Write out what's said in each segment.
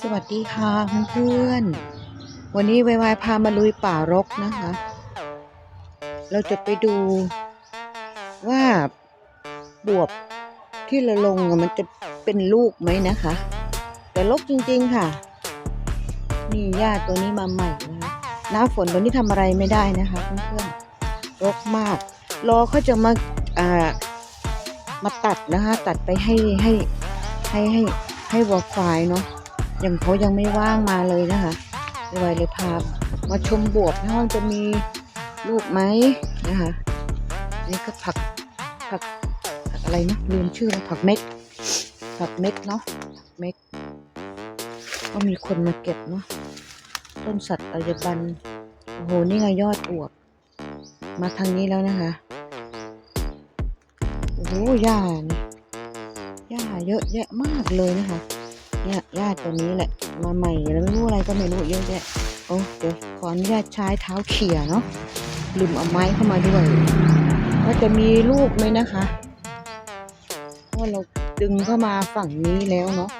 สวัสดีค่ะเพื่อนๆวันนี้วายวายพามาลุยป่ารกนะคะ เราจะไปดูว่าบวบที่เราลงมันจะเป็นลูกไหมนะคะ แต่รกจริงๆค่ะ นี่หญ้าตัวนี้มาใหม่นะคะหน้าฝนตัวนี้ทำอะไรไม่ได้นะคะเพื่อนๆรกมาก รอเขาจะมาอ่ามาตัดนะคะ ตัดไปให้ให้ให้ให้ให้วัวควายเนาะ ย่างเขายังไม่ว่างมาเลยนะคะเลยวัยเลยพามาชมบวบนะว่าจะมีลูกไหมนะคะนี่ก็ผักผักผักอะไรนะลืมชื่อแล้วผักเม็ดผักเม็ดเนาะผักเม็ดก็มีคนมาเก็บเนาะต้นสัตว์อัญบันโอ้โหนี่ไงยอดอวบมาทางนี้แล้วนะคะโอ้โหหญ้านี่หญ้าเยอะแยะมากเลยนะคะ เนี่ยญาติตัวนี้แหละ มาใหม่แล้วไม่รู้อะไรก็ไม่รู้เยอะแยะโอ้เดี๋ยวขออนุญาตใช้เท้าเขี่ยเนาะลืมเอาไม้เข้ามาด้วยว่าจะมีลูกไหมนะคะเพราะเราดึงเข้ามาฝั่งนี้แล้วเนาะ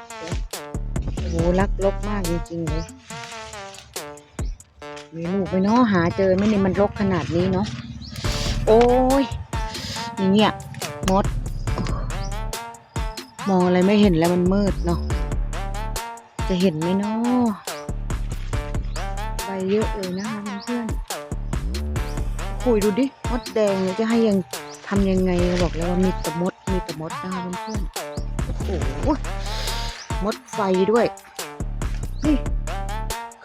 โอ้โหรักลกมากจริงๆเลยมีลูกไหมเนาะหาเจอไหมเนี่ยมันรกขนาดนี้เนาะโอ้ยเนี่ยมด มองอะไรไม่เห็นแล้วมันมืดเนาะ จะเห็นไหมเนาะใบเยอะเลยนะคะเพื่อนคุยดูดิมดแดงเนี่ยจะให้ยังทำยังไงบอกแล้วว่ามีแต่มดมีแต่มดนะคะเพื่อนโอ้โหมดไฟด้วยนี่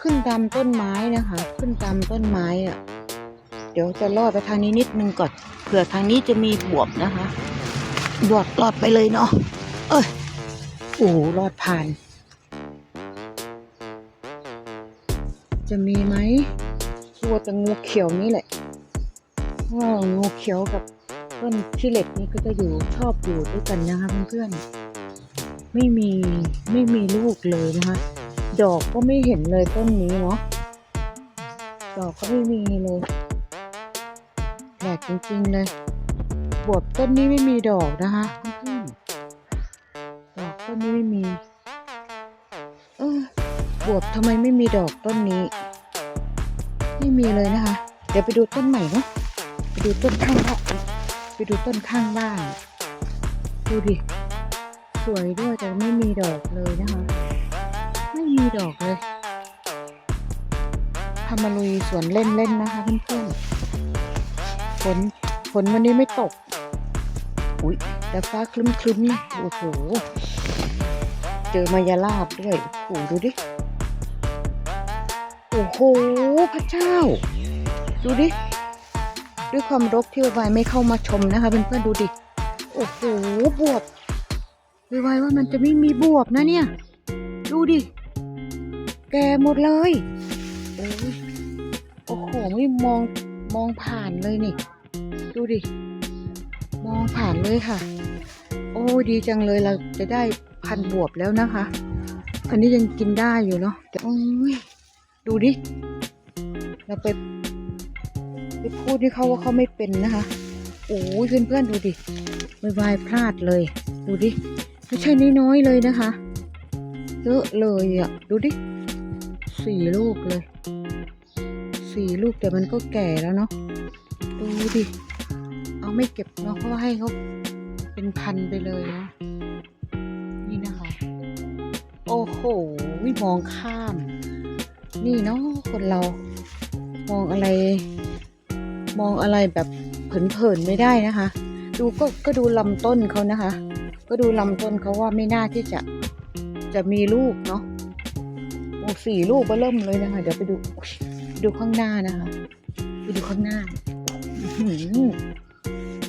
ขึ้นตามต้นไม้นะคะ ขึ้นตามต้นไม้อะ่ะ เดี๋ยวจะลอดไปทางนี้นิดนึงก่อนเผื่อทางนี้จะมีบวบนะคะ บวบลอดไปเลยเนาะเอ้ยโอ้โหลอดผ่าน จะมีไหมกลัวแต่งูเขียวนี่แหละเพราะว่างูเขียวกับต้นขี้เหล็กนี่ก็จะอยู่ชอบอยู่ด้วยกันนะคะเพื่อนๆไม่มีไม่มีลูกเลยนะคะดอกก็ไม่เห็นเลยต้นนี้เนาะดอกก็ไม่มีเลยแปลกจริงๆเลยบวบต้นนี้ไม่มีดอกนะคะเพื่อนดอกต้นนี้ไม่มี บวบทำไมไม่มีดอกต้นนี้ ไม่มีเลยนะคะ เดี๋ยวไปดูต้นใหม่เนาะไปดูต้นข้างบ้านไปดูต้นข้างบ้านดูดิสวยด้วยแต่ไม่มีดอกเลยนะคะ ไม่มีดอกเลยทำมาลุยสวนเล่นๆนนะคะเพื่อนๆฝนฝนวันนี้ไม่ตก อุ้ยแต่ฟ้าคลึ้มๆนะโอ้โห เจอมายาลาบด้วยโอ้โหดูดิ อ้โห พระเจ้า ดูดิ ด้วยความรกที่วายไม่เข้ามาชมนะคะเพื่อนๆดูดิ โอ้โห บวบวายว่ามันจะไม่มีบวบนะเนี่ย ดูดิ แกหมดเลยโอ้ยโอ้โห ไม่มองมองผ่านเลยนี่ ดูดิ มองผ่านเลยค่ะ โอ้ดีจังเลยเราจะได้พันบวบแล้วนะคะ อันนี้ยังกินได้อยู่เนาะแต่โอ้ย ดูดิ เราไปไปพูดที่เขาว่าเขาไม่เป็นนะคะโอ้ยเพื่อนๆดูดิไม่วายพลาดเลย ดูดิ ไม่ใช่น้อยๆเลยนะคะเยอะเลยอะ ดูดิสี่ลูกเลยสี่ลูกแต่มันก็แก่แล้วเนาะดูดิ เอาไม่เก็บเนาะเพราะว่าให้เขาเป็นพันไปเลยนะนี่นะคะ โอ้โหมองข้าม นี่เนาะคนเรามองอะไร มองอะไรแบบเผินๆไม่ได้นะคะ ดูก็ก็ดูลำต้นเขานะคะ ก็ดูลำต้นเขาว่าไม่น่าที่จะจะมีลูกเนาะโอ้สี่ลูกก็เริ่มเลยนะคะ เดี๋ยวไปดูดูข้างหน้านะคะ ไปดูข้างหน้า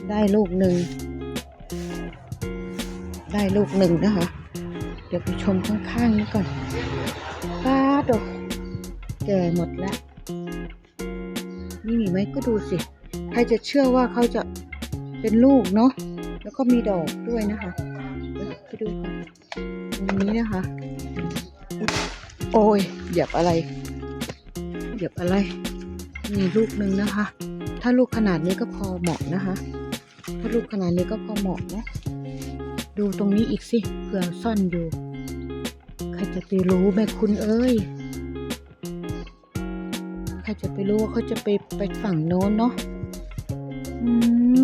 ได้ลูกหนึ่งได้ลูกหนึ่งนะคะ เดี๋ยวไปชมข้างๆนี้ก่อนป้าดก แก่หมดแล้ว นี่มีไหมก็ดูสิ ใครจะเชื่อว่าเขาจะเป็นลูกเนาะ แล้วก็มีดอกด้วยนะคะ ไปดูกันตรงนี้นะคะ โอ้ย เหยียบอะไร เหยียบอะไร มีลูกหนึ่งนะคะ ถ้าลูกขนาดนี้ก็พอเหมาะนะคะ ถ้าลูกขนาดนี้ก็พอเหมาะนะ ดูตรงนี้อีกสิ เผื่อซ่อนอยู่ ใครจะไปรู้แม่คุณเอ้ย รจะไปรู้ว่าเขาจะไปไปฝั่งโน้นเนาะอืม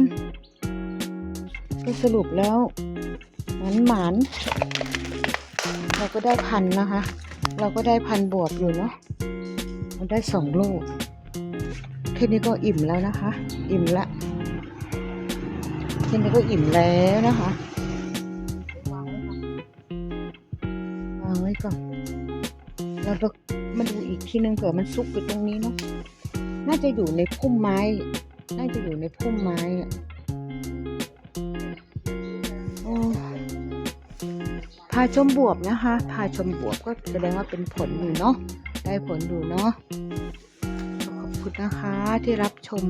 ก็สรุปแล้วหมันหมานเราก็ได้พันนะคะ เราก็ได้พันบวบอยู่เนาะเราได้สองลูกแค่นี้ก็อิ่มแล้วนะคะ อิ่มละแค่นี้ก็อิ่มแล้วนะคะ เราจะมาดูอีกทีนึงเผื่อมันซุกอยู่ตรงนี้เนาะน่าจะอยู่ในพุ่มไม้ น่าจะอยู่ในพุ่มไม้อะโอ้พาชมบวบนะคะ พาชมบวบก็แสดงว่าเป็นผลอยู่เนาะ ได้ผลอยู่เนาะ ขอบคุณนะคะที่รับชม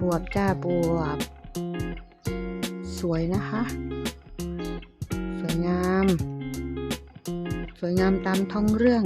บวบจ้าบวบ สวยนะคะ สวยงามตามท้องเรื่อง